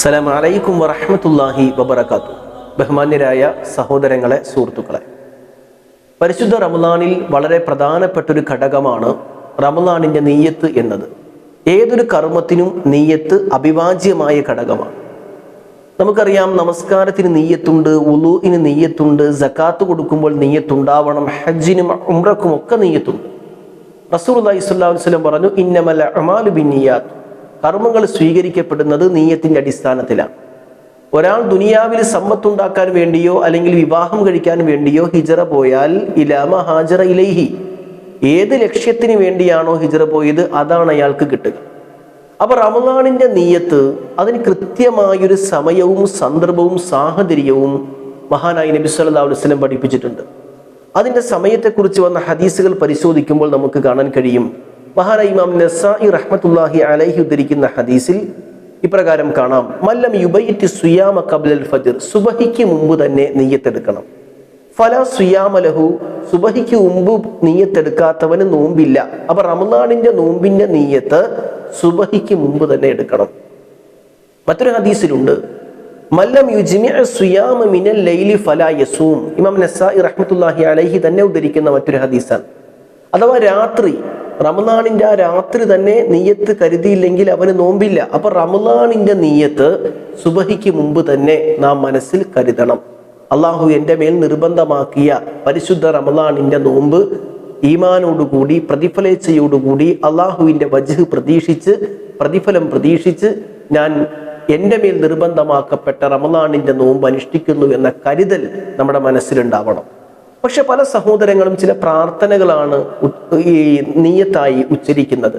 സലാം അലൈക്കും വറഹമത്തല്ലാഹി വബർക്കാത്തു ബഹുമാന്യരായ സഹോദരങ്ങളെ സുഹൃത്തുക്കളെ. പരിശുദ്ധ റമദാനിൽ വളരെ പ്രധാനപ്പെട്ട ഒരു ഘടകമാണ് റമദാനിന്റെ നീയത്ത് എന്നത്. ഏതൊരു കർമ്മത്തിനും നീയത്ത് അഭിവാജ്യമായ ഘടകമാണ്. നമുക്കറിയാം നമസ്കാരത്തിന് നീയത്തുണ്ട് ഉലുവിന് നീയത്തുണ്ട് ജക്കാത്ത് കൊടുക്കുമ്പോൾ നീയത്തുണ്ടാവണം ഹജ്ജിനും ഉംറക്കും ഒക്കെ നീയത്തുണ്ട്. റസൂർ അള്ളഹി സ്വല്ലാ പറഞ്ഞു ഇന്നമല അമാലു ബിന്നിയാത്ത് കർമ്മങ്ങൾ സ്വീകരിക്കപ്പെടുന്നത് നീയത്തിന്റെ അടിസ്ഥാനത്തിലാണ്. ഒരാൾ ദുനിയാവിൽ സമ്പത്തുണ്ടാക്കാൻ വേണ്ടിയോ അല്ലെങ്കിൽ വിവാഹം കഴിക്കാൻ വേണ്ടിയോ ഹിജറ പോയാൽ ഇലാമ ഹാജറ ഇലൈഹി. ഏത് ലക്ഷ്യത്തിന് വേണ്ടിയാണോ ഹിജറ പോയത് അതാണ് അയാൾക്ക് കിട്ടുക. അപ്പൊ റമദാനിന്റെ നീയത്ത് അതിന് കൃത്യമായൊരു സമയവും സന്ദർഭവും സാഹചര്യവും മഹാനായി നബി സല്ലാ വസല്ലം പഠിപ്പിച്ചിട്ടുണ്ട്. അതിന്റെ സമയത്തെക്കുറിച്ച് വന്ന ഹദീസുകൾ പരിശോധിക്കുമ്പോൾ നമുക്ക് കാണാൻ കഴിയും. മഹാന ഇമാം നസായി റഹ്മത്തുല്ലാഹി അലൈഹി ഉദ്ധരിക്കുന്ന ഹദീസിൽ ഇപ്രകാരം കാണാം. മല്ലം യുബൈറ്റ് സുയാമ കബ്ലൽ ഫജ്ർ സുബഹിക്ക് മുമ്പ് തന്നെ നെയ്യത്തെടുക്കണം. ഫല സുയാമലഹു സുബഹിക്ക് മുമ്പ് നീയത്തെടുക്കാത്തവന് നോമ്പില്ല. അപ്പൊ റമദാനിന്റെ നോമ്പിന്റെ നീയത്ത് സുബഹിക്ക് മുമ്പ് തന്നെ എടുക്കണം. മറ്റൊരു ഹദീസിലുണ്ട്. മല്ലം യുജ്മിഅ സുയാമ മിനൽ ലൈലി ഫല യസൂം. ഇമാം നസായി റഹ്മത്തുല്ലാഹി അലൈഹി തന്നെ ഉദ്ധരിക്കുന്ന മറ്റൊരു ഹദീസാണ്. അഥവാ രാത്രി റമദാനിന്റെ ആ രാത്രി തന്നെ നീയത്ത് കരുതിയില്ലെങ്കിൽ അവന് നോമ്പില്ല. അപ്പൊ റമദാനിന്റെ നീയത്ത് സുബഹിക്ക് മുമ്പ് തന്നെ നാം മനസ്സിൽ കരുതണം. അള്ളാഹു എന്റെ മേൽ നിർബന്ധമാക്കിയ പരിശുദ്ധ റമദാനിന്റെ നോമ്പ് ഈമാനോടുകൂടി പ്രതിഫലേച്ഛയോടുകൂടി അള്ളാഹുവിന്റെ വജ്ഹ് പ്രതീക്ഷിച്ച് പ്രതിഫലം പ്രതീക്ഷിച്ച് ഞാൻ എന്റെ മേൽ നിർബന്ധമാക്കപ്പെട്ട റമദാനിന്റെ നോമ്പ് അനുഷ്ഠിക്കുന്നു എന്ന കരുതൽ നമ്മുടെ മനസ്സിലുണ്ടാവണം. പക്ഷെ പല സഹോദരങ്ങളും ചില പ്രാർത്ഥനകളാണ് ഈ നീയത്തായി ഉച്ചരിക്കുന്നത്.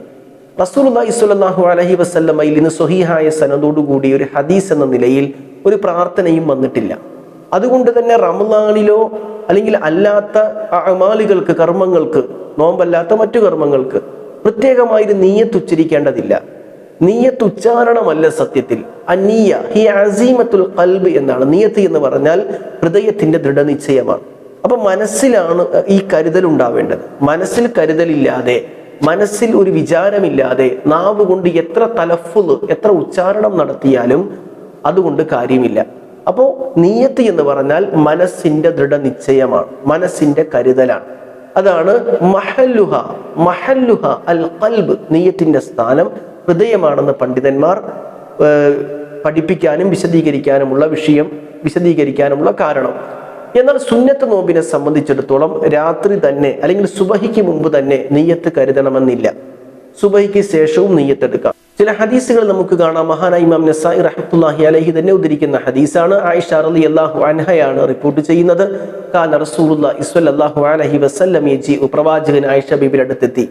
റസൂലുള്ളാഹി സ്വല്ലല്ലാഹു അലൈഹി വസല്ലമയിൽ ഇന്ന് സ്വഹീഹായ സനതോടുകൂടി ഒരു ഹദീസ് എന്ന നിലയിൽ ഒരു പ്രാർത്ഥനയും വന്നിട്ടില്ല. അതുകൊണ്ട് തന്നെ റമദാനിലോ അല്ലെങ്കിൽ അല്ലാത്ത അമാലുകൾക്ക് കർമ്മങ്ങൾക്ക് നോമ്പല്ലാത്ത മറ്റു കർമ്മങ്ങൾക്ക് ഉച്ചരിക്കേണ്ടതില്ല. നീയത്ത് ഉച്ചാരണമല്ല സത്യത്തിൽ. അനീയ ഹി അസീമത്തുൽ കൽബ് എന്നാണ്. നീയത്ത് എന്ന് പറഞ്ഞാൽ ഹൃദയത്തിന്റെ ദൃഢനിശ്ചയമാണ്. അപ്പൊ മനസ്സിലാണ് ഈ കരുതൽ ഉണ്ടാവേണ്ടത്. മനസ്സിൽ കരുതലില്ലാതെ മനസ്സിൽ ഒരു വിചാരമില്ലാതെ നാവ് കൊണ്ട് എത്ര തലഫു എത്ര ഉച്ചാരണം നടത്തിയാലും അതുകൊണ്ട് കാര്യമില്ല. അപ്പോൾ നീയത്ത് എന്ന് പറഞ്ഞാൽ മനസ്സിന്റെ ദൃഢനിശ്ചയമാണ് മനസ്സിന്റെ കരുതലാണ്. അതാണ് മഹല്ലുഹ മഹല്ലുഹ അൽ കൽബ് നീയത്തിന്റെ സ്ഥാനം. ഹൃദയമാണെന്ന് പണ്ഡിതന്മാർ പഠിപ്പിക്കാനും വിശദീകരിക്കാനുമുള്ള വിഷയം വിശദീകരിക്കാനുമുള്ള കാരണം. എന്നാൽ സുന്നത്ത് നോമ്പിനെ സംബന്ധിച്ചിടത്തോളം രാത്രി തന്നെ അല്ലെങ്കിൽ സുബഹിക്ക് മുമ്പ് തന്നെ നെയ്യത്ത് കരുതണമെന്നില്ല. സുബഹിക്ക് ശേഷവും നെയ്യത്തെടുക്കാം. ചില ഹദീസുകൾ നമുക്ക് കാണാം. മഹാന ഇമാം നസായി റഹ്മത്തുല്ലാഹി അലഹി തന്നെ ഉദ്ധരിക്കുന്ന ഹദീസാണ്. ആയിഷ അലി അള്ളാഹു അൻഹയാണ് റിപ്പോർട്ട് ചെയ്യുന്നത്. റസൂലുള്ളാഹി സ്വല്ലല്ലാഹു അലൈഹി വസല്ലം യജി പ്രവാചകൻ ആയിഷ ബീബിയുടെ അടുത്തെത്തി.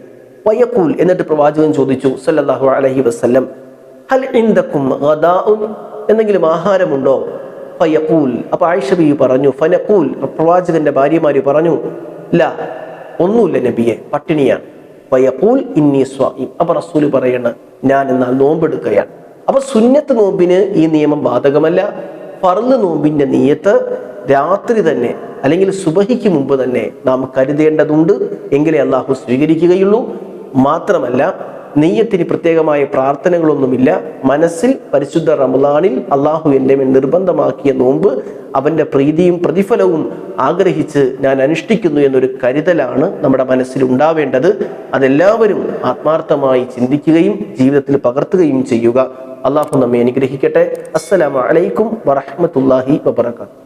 വയക്കൂൽ എന്നിട്ട് പ്രവാചകൻ ചോദിച്ചു സല്ലല്ലാഹു അലൈഹി വസല്ലം ഹൽ എന്തെങ്കിലും ആഹാരമുണ്ടോ? ഫയക്കൂൽ അപ്പൊ ആയിഷബി പറഞ്ഞു ഫനഖൂൽ. പ്രവാചകന്റെ ഭാര്യമാര് പറഞ്ഞു ല ഒന്നുമില്ല നബിയെ പട്ടിണിയാണ് ഫയഖൂൽ ഇന്നി സ്വാഇം. അപ്പൊ റസൂൽ പറയണ ഞാൻ എന്നാൽ നോമ്പെടുക്കുകയാണ്. അപ്പൊ സുന്നത്ത് നോമ്പിന് ഈ നിയമം ബാധകമല്ല. പറന്ന് നോമ്പിന്റെ നീയത്ത് രാത്രി തന്നെ അല്ലെങ്കിൽ സുബഹിക്ക് മുമ്പ് തന്നെ നാം കരുതേണ്ടതുണ്ട്. എങ്കിലേ അള്ളാഹു സ്വീകരിക്കുകയുള്ളൂ. മാത്രമല്ല നെയ്യത്തിന് പ്രത്യേകമായ പ്രാർത്ഥനകളൊന്നുമില്ല. മനസ്സിൽ പരിശുദ്ധ റമദാനിൽ അള്ളാഹു എന്റെ മേൽ നിർബന്ധമാക്കിയ നോമ്പ് അവന്റെ പ്രീതിയും പ്രതിഫലവും ആഗ്രഹിച്ച് ഞാൻ അനുഷ്ഠിക്കുന്നു എന്നൊരു കരുതലാണ് നമ്മുടെ മനസ്സിൽ ഉണ്ടാവേണ്ടത്. അതെല്ലാവരും ആത്മാർത്ഥമായി ചിന്തിക്കുകയും ജീവിതത്തിൽ പകർത്തുകയും ചെയ്യുക. അള്ളാഹു നമ്മെ അനുഗ്രഹിക്കട്ടെ. അസ്സലാമു അലൈക്കും വറഹ്മത്തുള്ളാഹി വബറകാതുഹു.